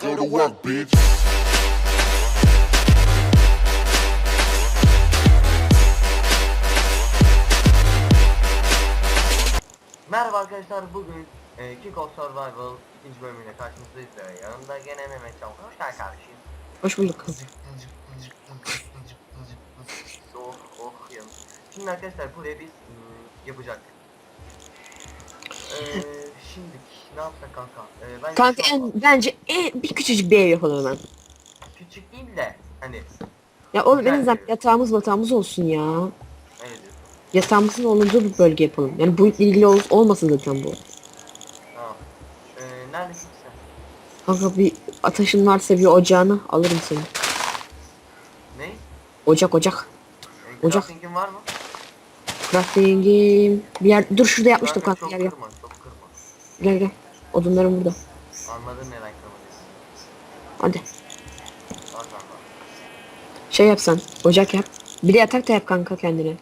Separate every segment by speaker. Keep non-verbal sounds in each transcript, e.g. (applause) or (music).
Speaker 1: go to work, bitch.
Speaker 2: Merhaba arkadaşlar bugün e, King of Survival ikinci bölümüyle karşınızdayız ve yanımda gene Mehmet Can hoş geldin kardeşim.
Speaker 3: Hoş bulduk.
Speaker 2: oh oh yanım. Şimdi arkadaşlar buraya biz hmm, yapacak. Eee şimdi ne yapsak kanka? Ee, bence
Speaker 3: Kanka en, bence en, bir küçücük bir ev yapalım hemen.
Speaker 2: küçük değil de hani
Speaker 3: Ya oğlum
Speaker 2: Güzel
Speaker 3: en azından
Speaker 2: bir ev.
Speaker 3: yatağımız batağımız olsun ya.
Speaker 2: ne diyorsun?
Speaker 3: Yatağımızın olduğu bir bölge yapalım. Yani bu ilgili ol, olmasın zaten bu.
Speaker 2: Tamam. Ee, neredesin sen?
Speaker 3: Kanka bir ateşin varsa bir ocağını alırım seni.
Speaker 2: Ne?
Speaker 3: Ocak ocak.
Speaker 2: Ee,
Speaker 3: Ocak.
Speaker 2: crafting'in var mı?
Speaker 3: Crafting'im. Bir yer dur şurada yapmıştım
Speaker 2: Kanka, çok çok kırma.
Speaker 3: Gel gel. Odunlarım burada.
Speaker 2: Anladın neden kırmadıysan.
Speaker 3: Hadi.
Speaker 2: Al kanka.
Speaker 3: Şey yapsan. Ocak yap. Bir de yatak da yap kanka kendine.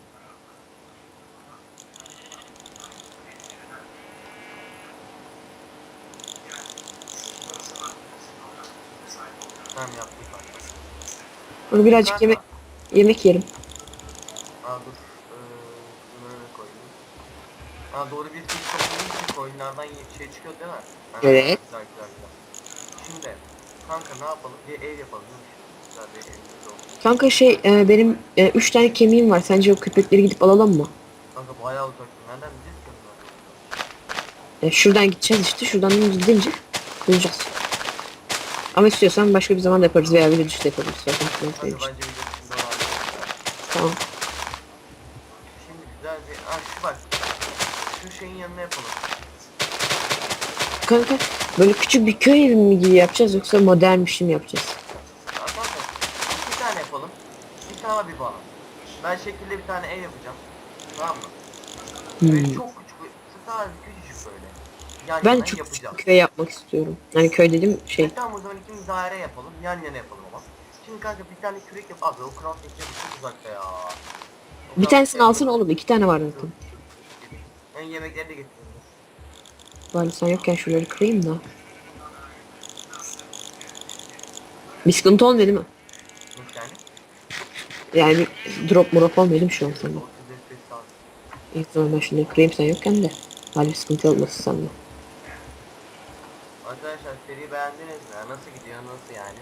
Speaker 2: Tamam yaptık.
Speaker 3: Onu birazcık
Speaker 2: Kanka.
Speaker 3: yemek yemek yerim.
Speaker 2: Aa dur. Aa doğru bir toplayayım ki oyunlardan ye- şey çıkıyor değil mi? Ha,
Speaker 3: Evet.
Speaker 2: Güzel güzel güzel. Şimdi kanka ne yapalım? Bir ev yapalım değil mi? Güzel bir evimiz olsun.
Speaker 3: Kanka şey e, benim 3 tane kemiğim var. Sence o köpekleri gidip alalım mı?
Speaker 2: Kanka bayağı uzak. Nereden bileceğiz ki?
Speaker 3: Ya şuradan gideceğiz işte. Şuradan gidince bulacağız. Ama istiyorsan başka bir zaman da yaparız veya dışı da yaparız. Zaten sıkıntı
Speaker 2: Kanka bence video içinde olan
Speaker 3: Tamam.
Speaker 2: Şimdi güzel bir... Aa şu bak. Şu şeyin yanına yapalım.
Speaker 3: Kanka böyle küçük bir köy evi mi gibi yapacağız yoksa modern bir şey mi yapacağız?
Speaker 2: Aa kanka iki tane yapalım. Bir tane bir bana. Ben şekilde bir tane ev yapacağım. Tamam mı? Böyle
Speaker 3: Hmm.
Speaker 2: çok küçük, sadece küçücük böyle. Yan
Speaker 3: Ben
Speaker 2: yana
Speaker 3: çok
Speaker 2: yapacağım.
Speaker 3: küçük köy yapmak istiyorum. Yani köy dediğim şey.
Speaker 2: E tamam o zaman ikimiz daire yapalım, yan yana yapalım ama. Şimdi kanka bir tane kürek yap. Abi o crafting table çok uzakta ya. O
Speaker 3: Bir tanesini
Speaker 2: table-
Speaker 3: alsana oğlum. iki tane var zaten.
Speaker 2: Ben yemekleri de getirdim.
Speaker 3: Bari sen yokken şuraları kırayım da. Bir sıkıntı değil mi?
Speaker 2: Nasıl yani?
Speaker 3: Yani bir drop şu an sende?
Speaker 2: 35 saat.
Speaker 3: İlk zaman ben şunları kırayım sen yokken de. Hadi bir sıkıntı olmasın sende.
Speaker 2: Arkadaşlar seri beğendiniz mi? Nasıl gidiyor? Nasıl yani?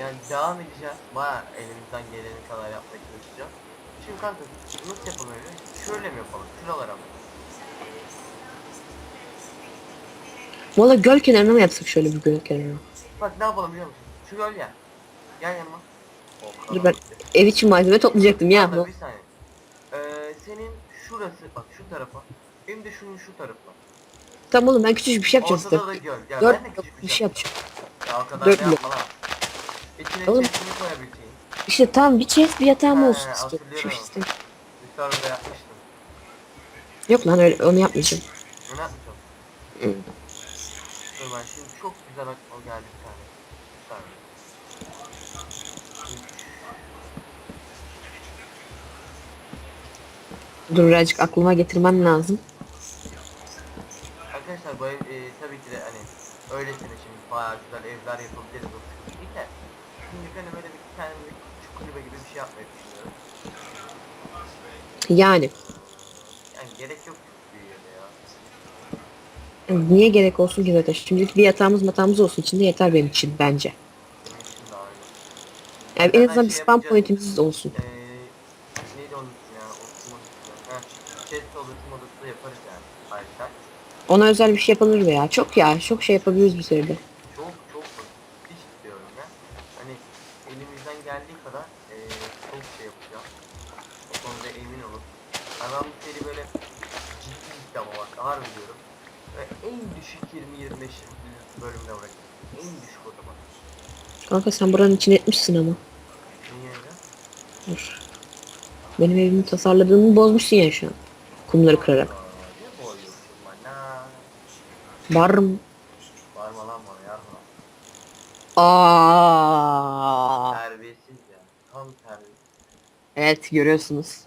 Speaker 2: Yani devam edeceğiz. Baya elimizden geleni kadar yapmaya çalışacağız. Şimdi kanka nasıl yapalım öyle? Şöyle mi yapalım? Şuralara mı?
Speaker 3: Valla göl kenarına mı yapsak şöyle bir göl kenarına?
Speaker 2: Bak ne yapalım biliyor musun? Şu göl ya. Gel yanıma. Oh,
Speaker 3: Dur ben ev için malzeme toplayacaktım ya.
Speaker 2: Kanka bir saniye. Ee, senin şurası bak şu tarafa. Benim de şunun şu tarafı.
Speaker 3: Tamam oğlum ben küçük bir şey yapacağız.
Speaker 2: Ortada da
Speaker 3: Dört,
Speaker 2: göl. Ya
Speaker 3: dört
Speaker 2: ben de küçük
Speaker 3: bir şey yapacağım.
Speaker 2: Ya o kadar
Speaker 3: Dört
Speaker 2: da
Speaker 3: blok.
Speaker 2: yapma lan. İçine
Speaker 3: Oğlum.
Speaker 2: chest'ini koyabileceğin.
Speaker 3: İşte tamam bir chest bir yatağım
Speaker 2: He,
Speaker 3: olsun istiyorum. Şu istedim.
Speaker 2: Bir serverda yapmıştım.
Speaker 3: Yok lan öyle onu yapmayacağım.
Speaker 2: Ne yapmayacağım?
Speaker 3: Hı.
Speaker 2: Dur ben şimdi çok güzel aklıma geldi bir tane. Bir tane.
Speaker 3: Dur birazcık aklıma getirmen lazım.
Speaker 2: Arkadaşlar bu ev e, tabii ki de hani öylesine şimdi bayağı güzel evler yapabiliriz o sıkıntı de. Şimdi hani böyle bir tane böyle küçük kulübe gibi bir şey yapmayı düşünüyorum.
Speaker 3: Yani
Speaker 2: Yani gerek yok.
Speaker 3: Niye gerek olsun ki zaten? Şimdilik bir yatağımız matağımız olsun içinde yeter benim için bence. Yani en azından bir spam pointimiz olsun.
Speaker 2: Eee neydi onun ismi ya? Oturma odası. Ha, chest oturma odası da yaparız yani. Ayrıca.
Speaker 3: Ona özel bir şey yapılır veya çok ya çok şey yapabiliriz bir seride.
Speaker 2: Çok çok basit istiyorum ya. Hani elimizden geldiği kadar eee çok şey yapacağım. O konuda emin olun. Yani ben bu seri böyle ciddi ciddi ama bak ağır diyorum. Ve en düşük 20-25 bölümde bırakıyorum. En düşük o zaman.
Speaker 3: Kanka sen buranın içine etmişsin ama. Dur. Benim evimi tasarladığımı bozmuşsun ya şu an. Kumları kırarak. Barım.
Speaker 2: Bağırma lan bana yarma.
Speaker 3: Aa.
Speaker 2: Terbiyesiz ya. Tam terbiyesiz.
Speaker 3: Evet görüyorsunuz.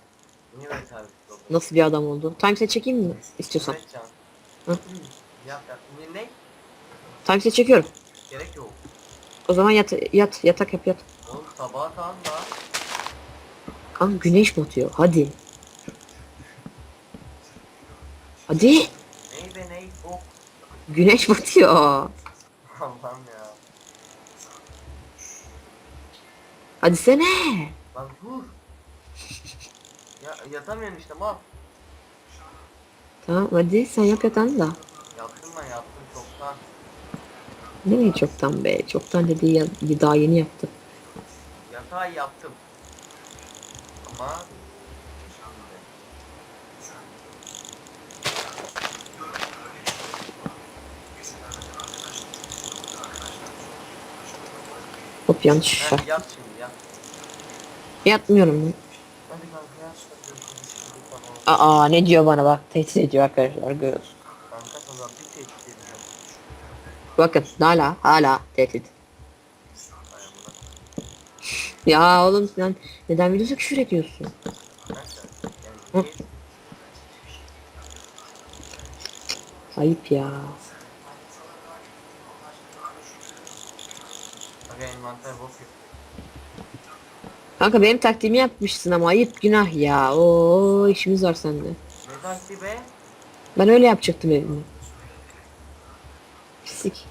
Speaker 2: Niye ben terbiyesiz oldum?
Speaker 3: Nasıl bir adam oldu. Timeset çekeyim mi istiyorsan?
Speaker 2: Evet.
Speaker 3: Hı?
Speaker 2: Yap yap. Ne?
Speaker 3: Timeset çekiyorum.
Speaker 2: Gerek yok.
Speaker 3: O zaman yat yat yatak yap yat.
Speaker 2: Oğlum sabah tam da.
Speaker 3: Kanka güneş batıyor. Hadi. Hadi.
Speaker 2: Ney be ney? Oh.
Speaker 3: Güneş batıyor.
Speaker 2: Allah'ım ya.
Speaker 3: Hadi sene.
Speaker 2: Lan dur. Ya yatamıyorsun işte mal.
Speaker 3: Tamam hadi sen yap yatağını da.
Speaker 2: Yaptım ben yaptım çoktan.
Speaker 3: Nereye çoktan be? Çoktan dediği ya, daha yeni yaptı.
Speaker 2: Yatağı yaptım. Ama
Speaker 3: Hop yanlış.
Speaker 2: Hadi yat şimdi yat.
Speaker 3: Yatmıyorum ben. Aa ne diyor bana bak. Tehdit ediyor arkadaşlar görüyorsun.
Speaker 2: Kanka sana bir tehdit edeceğim.
Speaker 3: Bakın hala hala tehdit. Ya oğlum sen neden videoda küfür ediyorsun? Hı. Ayıp ya. Kanka benim taktiğimi yapmışsın ama ayıp günah ya. Oo işimiz var sende.
Speaker 2: Ne taktiği be?
Speaker 3: Ben öyle yapacaktım evimi. Pislik.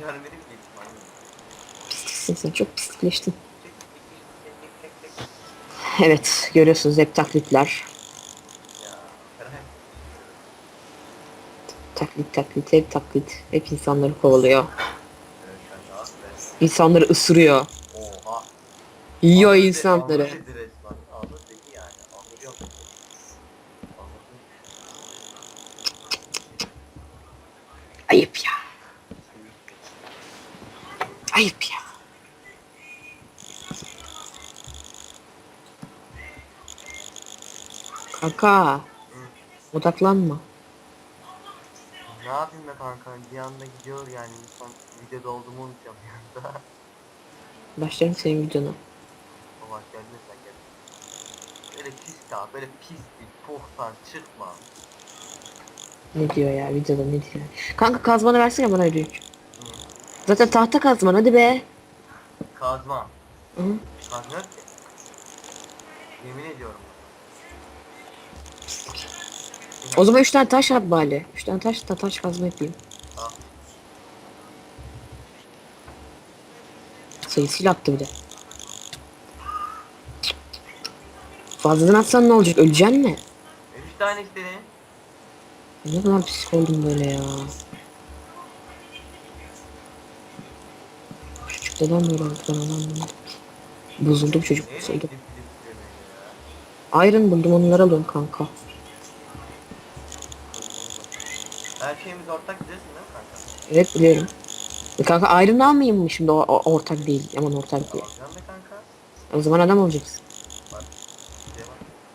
Speaker 2: Görmedim ki. Aynen.
Speaker 3: Pisliksin sen çok pislikleştin. Evet görüyorsunuz hep taklitler. Taklit taklit hep taklit. Hep insanları kovalıyor. İnsanları ısırıyor.
Speaker 2: Oha.
Speaker 3: Yiyor
Speaker 2: de-
Speaker 3: insanları.
Speaker 2: ağzı dedi resmen. Ağzı dedi yani. Ağzı yok. Ağzı-
Speaker 3: Ayıp ya. Ayıp ya. Kanka. Odaklanma.
Speaker 2: Ne yapayım be kanka? Bir anda gidiyor yani insan videoda olduğumu unutacağım bir anda.
Speaker 3: Başlarım senin videona.
Speaker 2: Baba gelme sen gel. Böyle pis ya böyle pis bir pohtan çıkma.
Speaker 3: Ne diyor ya videoda ne diyor. Kanka kazmanı versene bana öyle. Zaten tahta kazman hadi be.
Speaker 2: Kazma.
Speaker 3: Hı?
Speaker 2: Kazma. Yemin ediyorum.
Speaker 3: O zaman 3 tane taş at bari. 3 tane taş da taş kazma yapayım.
Speaker 2: Al.
Speaker 3: Sayısıyla attı bir de. Fazladan atsan ne olacak? Öleceksin mi?
Speaker 2: Üç tane istedin.
Speaker 3: Ne kadar pis oldum böyle ya. Çocuk neden böyle ben anlamadım. Bozuldu bu çocuk bozuldu. Iron buldum onları alıyorum kanka.
Speaker 2: Her şeyimiz ortak biliyorsun değil mi kanka?
Speaker 3: Evet biliyorum. E kanka Iron almayayım mı şimdi o, o- ortak değil. Aman ortak değil.
Speaker 2: Alacağım be kanka.
Speaker 3: O zaman adam olacaksın.
Speaker 2: Bak.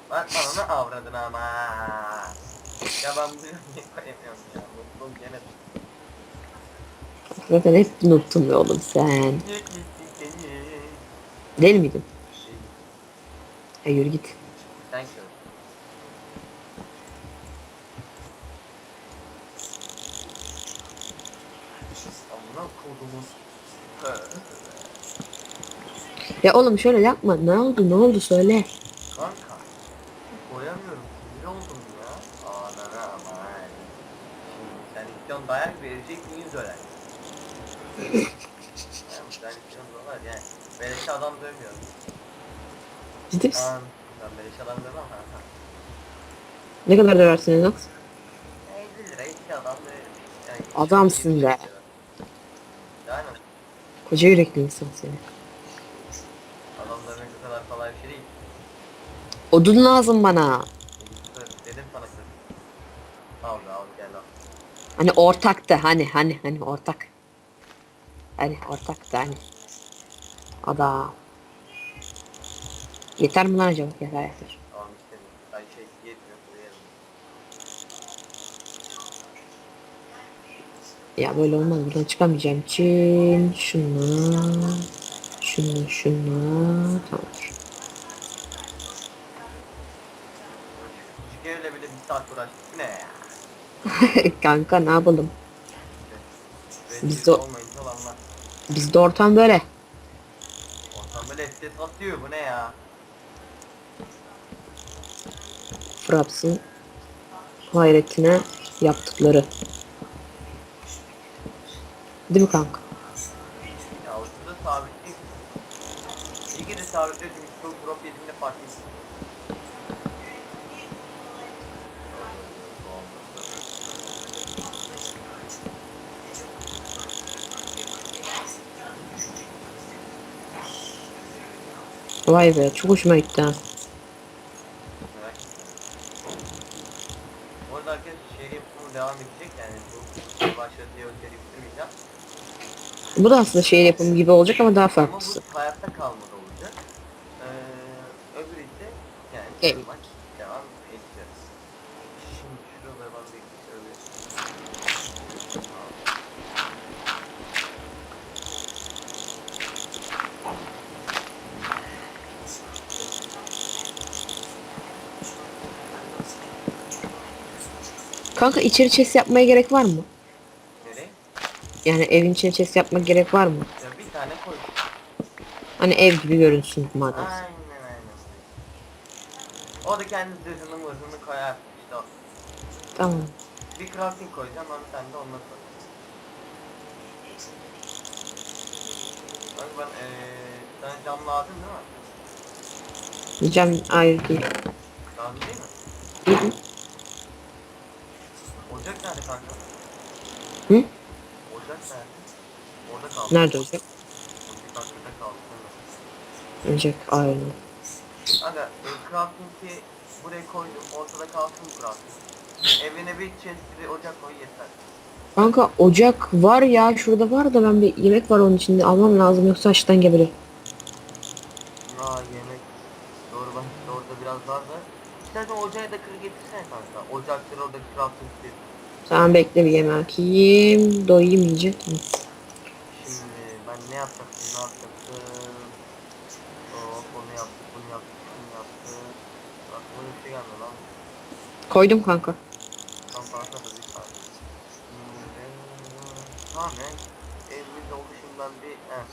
Speaker 2: bana ne avradın ama. (laughs) Ya ben bunu niye koyamıyorum ya. Mutlum gene.
Speaker 3: Zaten hep unuttun be oğlum sen. Değil miydin? E yürü git. Ya oğlum şöyle yapma. Ne oldu ne oldu söyle.
Speaker 2: Kanka. Koyamıyorum. Sinir oldum ya. Anana aman. Şimdi sen istiyorsun dayak verecek miyiz öyle? yani sen istiyorsun dolar yani. Beleş adam dövmüyor.
Speaker 3: Ciddi misin?
Speaker 2: Ben beleş adam dövmem ha. ha.
Speaker 3: Ne kadar döversin Enox?
Speaker 2: 50 lira iki adam döverim. Yani
Speaker 3: Adamsın be.
Speaker 2: Yani
Speaker 3: Koca yürekli insan seni.
Speaker 2: adam dövmek o kadar kolay bir şey değil.
Speaker 3: Odun lazım bana.
Speaker 2: Sır, Dedim sana sır. Al be al gel al.
Speaker 3: Hani ortaktı hani hani hani ortak. Hani ortaktı hani. Ada. Yeter mi lan acaba? Yeter yeter.
Speaker 2: Al istemiyorum. Ay şey yetmiyor buraya.
Speaker 3: Ya böyle olmaz. Buradan çıkamayacağım için şunu şunu şunu tamamdır.
Speaker 2: Evle bile bir saat uğraştık. Ne ya? (laughs)
Speaker 3: Kanka ne yapalım? Biz de-
Speaker 2: olmayınca.
Speaker 3: Bizde ortam böyle.
Speaker 2: Estes atıyor bu ne ya?
Speaker 3: Fraps'ın hayretine yaptıkları. Değil mi kanka?
Speaker 2: Ya ortada sabitli. İyi ki de sabitli çünkü çok drop yediğinde fark ettim.
Speaker 3: Vay be çok hoşuma gitti ha.
Speaker 2: Bu arada arkadaşlar şehir yapımı devam edecek yani bu başladı diye özellikle bitirmeyeceğim.
Speaker 3: Bu da aslında şehir yapımı gibi olacak ama daha
Speaker 2: Ama
Speaker 3: farklısı.
Speaker 2: bu hayatta kalmadı olacak. Ee, öbürü ise yani
Speaker 3: Evet.
Speaker 2: maç devam edeceğiz. Şimdi şuralara ben bir şöyle...
Speaker 3: Kanka içeri chest yapmaya gerek var mı?
Speaker 2: Nereye?
Speaker 3: Yani evin içine chest yapmak gerek var mı?
Speaker 2: Ya bir tane koy.
Speaker 3: Hani ev gibi görünsün madem.
Speaker 2: Aynen aynen. O da kendi zırhını mırhını koyar. O.
Speaker 3: Tamam.
Speaker 2: Bir crafting koyacağım ama sen de onunla koy. Bak ben eee sana cam lazım değil mi?
Speaker 3: Diyeceğim ayrı değil.
Speaker 2: Lazım değil mi?
Speaker 3: Hı hı.
Speaker 2: Ocak nerede kanka?
Speaker 3: Hı?
Speaker 2: Ocak nerede? Orada kaldı.
Speaker 3: Nerede olacak?
Speaker 2: Bir dakikada kaldı.
Speaker 3: Olacak ayrı.
Speaker 2: Aga crafting'i buraya koydum. Ortada kalsın crafting. Evine bir chest bir ocak koy yeter.
Speaker 3: Kanka ocak var ya şurada var da ben bir yemek var onun içinde almam lazım yoksa açtan geberir.
Speaker 2: Aa yemek. Doğru bak işte orada biraz var da. İstersen ocağı da kır getirsene kanka. Ocaktır oradaki crafting'dir.
Speaker 3: Sen bekle bir yemek yiyeyim doyayım iyice. Tamam.
Speaker 2: Şimdi ben ne yapacaktım ne yapacaktım. Hop onu yaptık bunu yaptık bunu yaptık. Aklıma bir şey geldi lan.
Speaker 3: Koydum kanka.
Speaker 2: Tam fazla da bir tane. Tamam ya. Evimiz oldu şimdi ben bir... Heh.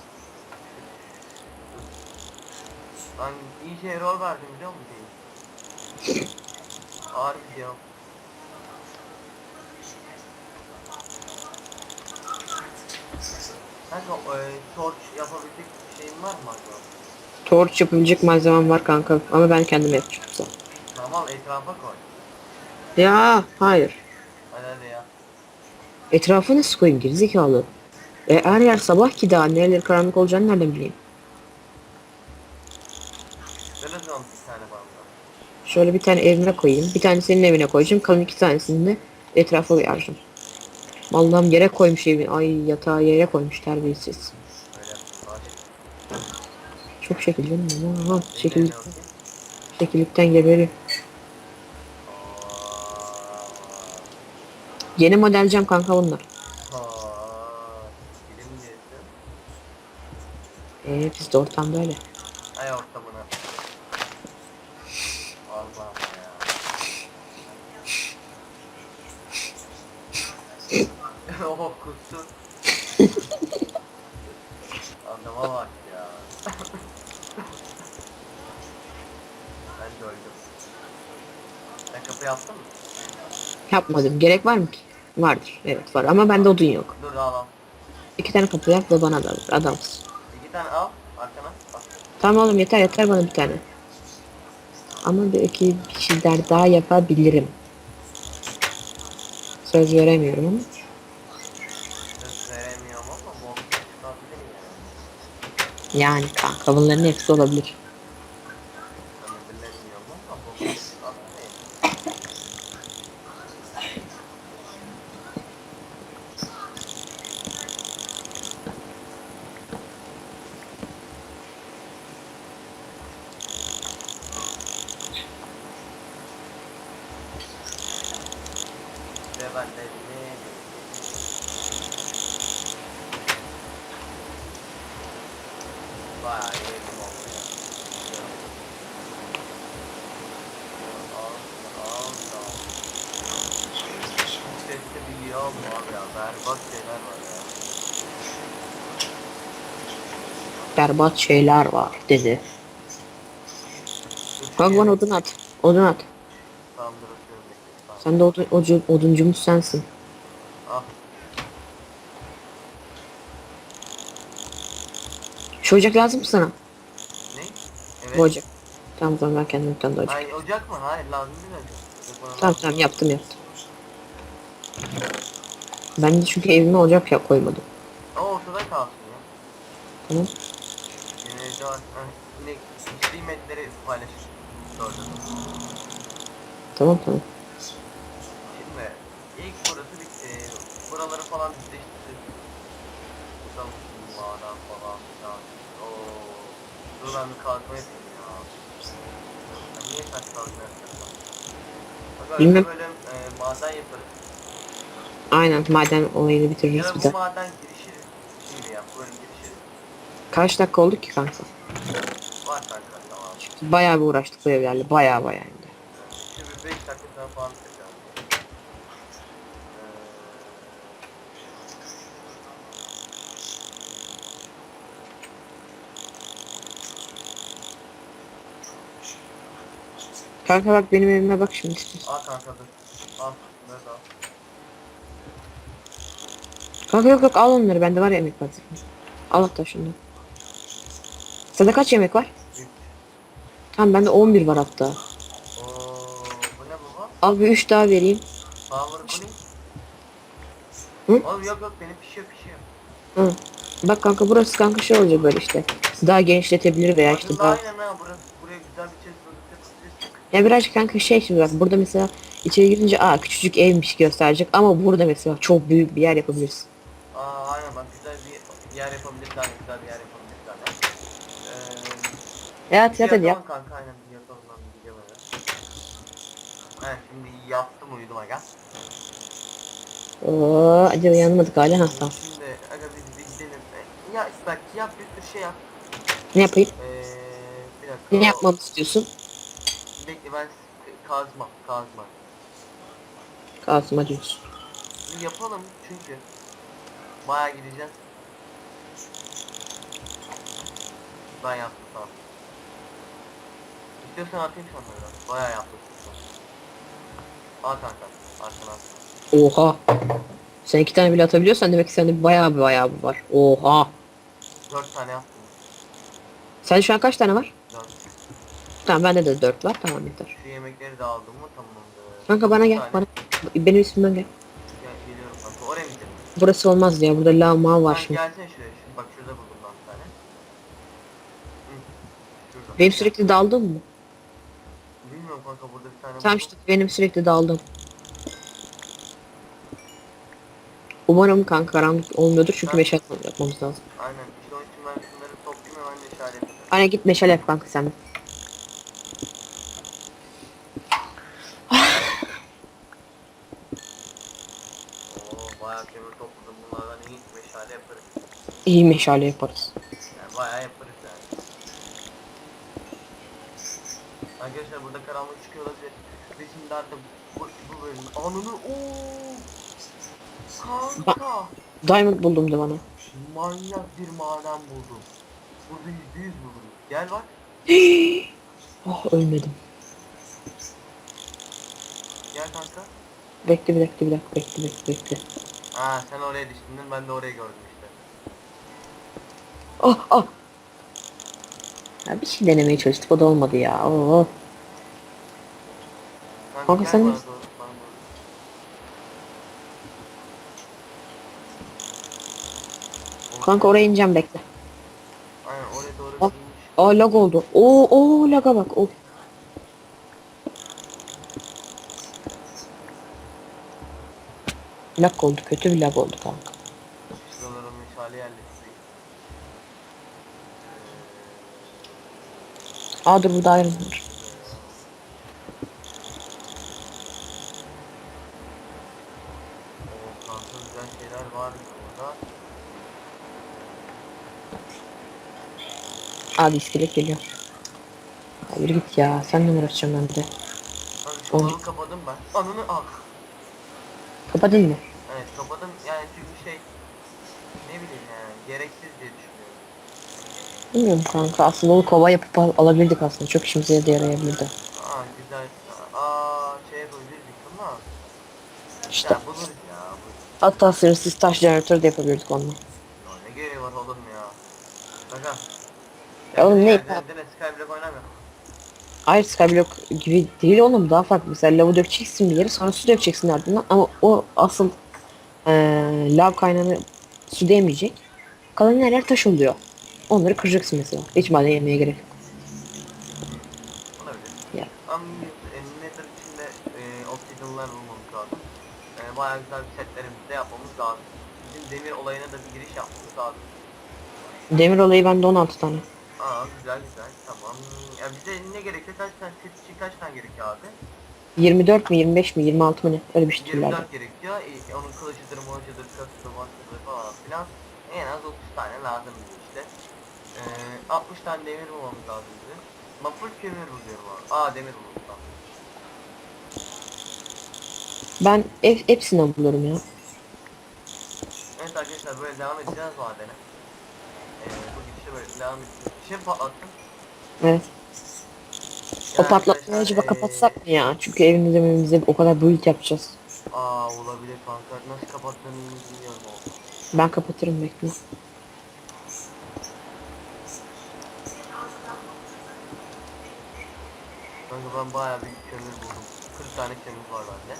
Speaker 2: Ben iyi şey rol verdim biliyor musun? Harbi diyorum. Kanka e, torch yapabilecek şeyin var mı acaba?
Speaker 3: Torch yapabilecek malzemem var kanka ama ben kendim yapacağım.
Speaker 2: Tamam etrafa koy.
Speaker 3: Ya hayır.
Speaker 2: Hadi hadi ya.
Speaker 3: Etrafa nasıl koyayım gerizekalı? E, her yer sabah ki daha nereleri karanlık olacağını nereden bileyim?
Speaker 2: Ver o zaman bir tane bana.
Speaker 3: Şöyle bir tane evime koyayım. Bir tane senin evine koyacağım. Kalan iki tanesini de etrafa koyacağım. Allah'ım yere koymuş evi. Ay yatağı yere koymuş terbiyesiz.
Speaker 2: Böyle.
Speaker 3: Çok şekil değil mi? Aha,
Speaker 2: Şekil.
Speaker 3: şekillik, şekillikten geberiyor. Yeni modelcem kanka bunlar. Eee bizde ortamda öyle.
Speaker 2: Ay ortamına. Allah'ım ya. Kustu. (laughs) Adama bak ya. ben de öldüm. Sen kapı yaptın mı?
Speaker 3: Yapmadım. Gerek var mı ki? Vardır. Evet var ama bende odun yok.
Speaker 2: Dur al al.
Speaker 3: İki tane kapı yap ve bana da ver. Adamsın.
Speaker 2: İki tane al arkana. Bak.
Speaker 3: Tamam oğlum yeter yeter bana bir tane. Ama belki bir şeyler daha yapabilirim. Söz veremiyorum ama.
Speaker 2: Söz veremiyorum ama bol çıkabilirim
Speaker 3: Yani kanka bunların hepsi olabilir.
Speaker 2: Ben de bilemiyorum ama bol çıkabilirim. Ve ben de ne Bayağı yedim oldu ya. Al, al, al. Sesli bir yağ mı abi ya? Berbat şeyler var ya.
Speaker 3: Berbat şeyler var dedi. Kanka bana odun at. Odun at.
Speaker 2: Tamam. Tamam.
Speaker 3: Sen de odun, ocu, oduncumuz sensin.
Speaker 2: Ah.
Speaker 3: Şu ocak lazım mı sana?
Speaker 2: Ne? Evet.
Speaker 3: Bu ocak. Tamam o zaman ben kendim bir tane de ocak.
Speaker 2: Hayır ocak mı? Hayır lazım değil ocak.
Speaker 3: Tamam tamam yaptım yaptım. Ben de çünkü evime ocak ya koymadım.
Speaker 2: O ortada kalsın ya.
Speaker 3: Tamam.
Speaker 2: Yine evde var. Ha, yine içtiğim etleri paylaşır. Doğru.
Speaker 3: Tamam tamam.
Speaker 2: Şimdi ilk burası bitti. Buraları falan düzleştirdik. Bakalım mağara falan filan. Oo. Dur ben bir kalkma yapayım ya. Ben niye saç kalkma yapacağım? Bak öyle
Speaker 3: Bilmem.
Speaker 2: böyle e, maden yaparız.
Speaker 3: Aynen maden olayını
Speaker 2: Ya
Speaker 3: bitiririz bir
Speaker 2: bu
Speaker 3: de.
Speaker 2: maden girişi şimdi yap. Böyle girişi.
Speaker 3: Kaç dakika oldu ki kanka?
Speaker 2: Var kanka tamam.
Speaker 3: Bayağı bir uğraştık bu evlerle. Bayağı bayağı hem de.
Speaker 2: Şimdi 5 dakika sonra falan
Speaker 3: Kanka bak benim evime bak şimdi.
Speaker 2: al kanka dur. Al. Da al.
Speaker 3: Kanka yok yok al onları bende var yemek var zaten. Al hatta şunu. Sende kaç yemek var? Tamam bende 11 var hatta.
Speaker 2: Oo, bu ne baba?
Speaker 3: Al bir 3 daha vereyim.
Speaker 2: Power.
Speaker 3: Hı?
Speaker 2: Oğlum yok yok benim pişiyor pişiyor.
Speaker 3: Hı. Bak kanka burası kanka şey olacak böyle işte. Daha genişletebilir veya işte
Speaker 2: Aslında
Speaker 3: daha...
Speaker 2: aynen ha burası buraya güzel bir yapabiliriz.
Speaker 3: Ya birazcık kanka şey şimdi bak burada mesela içeri girince aa küçücük evmiş gösterecek ama burada mesela çok büyük bir yer yapabiliriz.
Speaker 2: Aa aynen bak güzel bir yer yapabiliriz daha güzel bir yer yapabiliriz daha. Ee,
Speaker 3: Evet ya hadi yap.
Speaker 2: kanka aynen yatalım lan gece böyle. He şimdi yattım uyudum aga.
Speaker 3: Oo, hadi uyanmadık hala ha tamam.
Speaker 2: Şimdi aga biz bir gidelim. Ee, Ya bak yap bir sürü şey yap.
Speaker 3: Ne yapayım?
Speaker 2: Ee, bir dakika.
Speaker 3: Ne yapmamı istiyorsun?
Speaker 2: Bekle ben s- kazma kazma.
Speaker 3: Kazma diyorsun.
Speaker 2: Şimdi yapalım çünkü bayağı gideceğiz. Ben yaptım tamam. İstiyorsan atayım sana biraz. Bayağı yaptım. Al kanka. Arkana.
Speaker 3: Oha. Sen iki tane bile atabiliyorsan demek ki sende bayağı bir bayağı bir var. Oha.
Speaker 2: Dört tane yaptım.
Speaker 3: Sen şu an kaç tane var?
Speaker 2: Dört.
Speaker 3: Tamam bende de 4 var. Tamam yeter.
Speaker 2: Şu yemekleri de aldım mı tamamdır.
Speaker 3: Kanka bana gel. Bana. Benim üstümden gel.
Speaker 2: Gel, geliyorum kanka. Oraya mı gidelim?
Speaker 3: Burası olmaz ya. Burada lağma var
Speaker 2: Sen
Speaker 3: şimdi.
Speaker 2: gelsene şuraya. Şimdi bak şurada buldum ben bir tane. Hı. Şurada.
Speaker 3: Benim sürekli daldın mı?
Speaker 2: Kanka burada bir tane
Speaker 3: Tamam işte benim sürekli daldım. Umarım kanka karanlık olmuyordur çünkü
Speaker 2: Ben-
Speaker 3: meşale yapmamız lazım.
Speaker 2: Aynen. İşte onun için ben şunları toplayayım hemen de işaret edeyim.
Speaker 3: Aynen git meşale yap kanka sen. de.
Speaker 2: Oo bayağı kömür topladım bunlardan iyi meşale yaparız.
Speaker 3: İyi meşale yaparız.
Speaker 2: Yani bayağı yaparız yani. Arkadaşlar burada karanlık çıkıyor olabilir. Ve şimdi artık bu, bu anını ooo Kanka
Speaker 3: Diamond buldum de bana.
Speaker 2: manyak bir maden buldum. Burada yüzde yüz buldum. Gel bak. (gasps)
Speaker 3: oh ölmedim.
Speaker 2: Gel kanka.
Speaker 3: Bekle bir dakika bir dakika bekle bekle bekle.
Speaker 2: Ha sen oraya düştün ben de orayı gördüm işte.
Speaker 3: Oh oh. Ya bir şey denemeye çalıştık o da olmadı ya. Oh. Kanka
Speaker 2: gel
Speaker 3: sen
Speaker 2: bana
Speaker 3: nesin?
Speaker 2: doğru, bana doğru.
Speaker 3: Kanka oraya ineceğim bekle.
Speaker 2: Aynen oraya doğru inmiş.
Speaker 3: Aa lag oldu. Oo oo laga bak. Oh. Lag oldu. Kötü bir lag oldu kanka.
Speaker 2: Şuralara meşale yerleştireyim.
Speaker 3: Aa dur burada iron var.
Speaker 2: O kanka güzel şeyler var burada.
Speaker 3: Abi iskelet geliyor. Hayır git ya. Seninle mi uğraşacağım ben bir de?
Speaker 2: Alanı kapadım ben. Ananı ah.
Speaker 3: Kapadın mı?
Speaker 2: Evet kapadım yani çünkü şey ne bileyim yani gereksiz diye düşünüyorum.
Speaker 3: Bilmiyorum kanka aslında onu kova yapıp al- alabilirdik aslında. Çok işimize de yarayabilirdi.
Speaker 2: Aa güzel. Aa şey yapabilirdik ama.
Speaker 3: İşte.
Speaker 2: Ya buluruz ya. buluruz.
Speaker 3: Hatta sınırsız taş jeneratörü de yapabilirdik onunla.
Speaker 2: Ya ne gereği var olur mu ya? Kanka.
Speaker 3: Ya oğlum ne-
Speaker 2: Ben de Skyblock oynamıyorum.
Speaker 3: Hayır Skyblock gibi değil oğlum daha farklı. Mesela lavı dökeceksin bir yere sonra su dökeceksin ardından ama o asıl eee lav kaynağını su değmeyecek. Kalan yerler taş oluyor. Onları kıracaksın mesela. Hiç maden yemeye gerek yok.
Speaker 2: Olabilir.
Speaker 3: Ya.
Speaker 2: Ama Nether içinde e, obsidianlar bulmamız lazım. E, bayağı güzel bir setlerimizi de yapmamız lazım. Bizim demir olayına da bir giriş yapmamız lazım.
Speaker 3: Demir olayı bende 16 tane.
Speaker 2: Aa güzel güzel tamam. Ya bize ne gerekiyor? Kaç tane set için kaç tane gerekiyor abi?
Speaker 3: 24 mi 25 mi 26 mı ne? Öyle bir şey türlerde.
Speaker 2: 24 gerekiyor. E, onun kılıcıdır, mılıcıdır, kasıdır, masıdır falan filan. En az 30 tane lazım bize işte. E, 60 tane demir bulmamız lazım bize. Ama full kömür buluyorum abi. Aa demir buldum tamam.
Speaker 3: Ben ev, hepsinden bulurum ya.
Speaker 2: Evet arkadaşlar böyle devam edeceğiz madene. Ee, gidişle böyle devam. Bir şey mi patlattın?
Speaker 3: Evet. O
Speaker 2: Yani
Speaker 3: patlatmayı
Speaker 2: arkadaşlar,
Speaker 3: acaba
Speaker 2: ee,
Speaker 3: kapatsak mı ya? Çünkü evimize evimize o kadar build yapacağız.
Speaker 2: Aa olabilir kanka. Nasıl kapattığını bilmiyorum oldu.
Speaker 3: Ben kapatırım bekle.
Speaker 2: Kanka ben bayağı bir kömür buldum. 40 tane kömür var bende.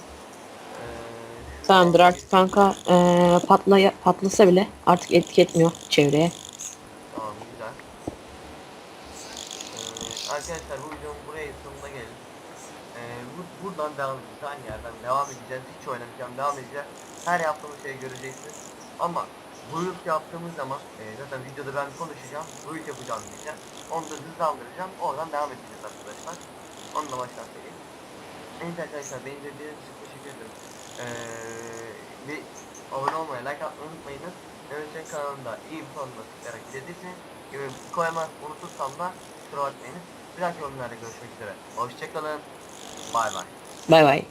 Speaker 2: Ee,
Speaker 3: Tamamdır artık kanka eee patla patlasa bile artık etki etmiyor çevreye.
Speaker 2: Tamam güzel. Ee, arkadaşlar bu videonun buraya sonuna gelin. Ee, bu, buradan devam edeceğiz. Aynı yerden devam edeceğiz. Hiç oynamayacağım. Devam edeceğiz. Her yaptığımız şeyi göreceksiniz. Ama build yaptığımız zaman e, zaten videoda ben konuşacağım. Build yapacağım diyeceğim. Onu da hızlandıracağım. Oradan devam edeceğiz arkadaşlar. Onu da baştan söyleyeyim. Evet arkadaşlar beni izlediğiniz için teşekkür ederim. Ee, ve abone olmayı, like atmayı unutmayınız. Mehmet'in kanalında iyi bir sonunda tıklayarak izlediyseniz gibi koyamaz unutursam da kusura bakmayınız. Bir yorumlarda görüşmek üzere. Hoşçakalın. Bay bay.
Speaker 3: Bay bay.